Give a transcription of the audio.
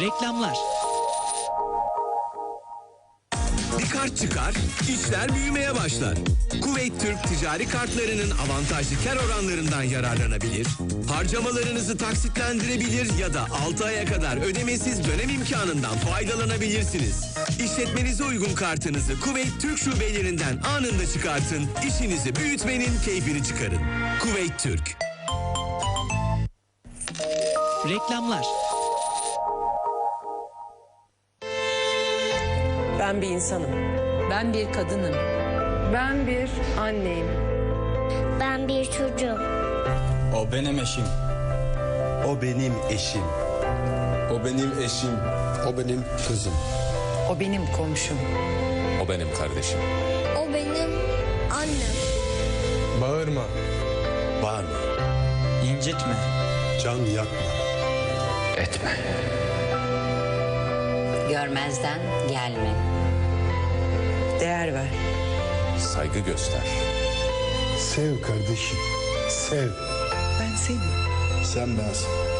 Reklamlar Bir kart çıkar, işler büyümeye başlar. Kuveyt Türk ticari kartlarının avantajlı kar oranlarından yararlanabilir, harcamalarınızı taksitlendirebilir ya da 6 aya kadar ödemesiz dönem imkanından faydalanabilirsiniz. İşletmenize uygun kartınızı Kuveyt Türk şubelerinden anında çıkartın, işinizi büyütmenin keyfini çıkarın. Kuveyt Türk. Reklamlar Ben bir insanım. Ben bir kadınım. Ben bir anneyim. Ben bir çocuğum. O benim eşim. O benim eşim. O benim eşim. O benim kızım. O benim komşum. O benim kardeşim. O benim annem. Bağırma. Bağırma. İncitme. Can yakma. Görmezden gelme. Değer ver. Saygı göster. Sev kardeşim. Sev. Ben seni. Sen bensin.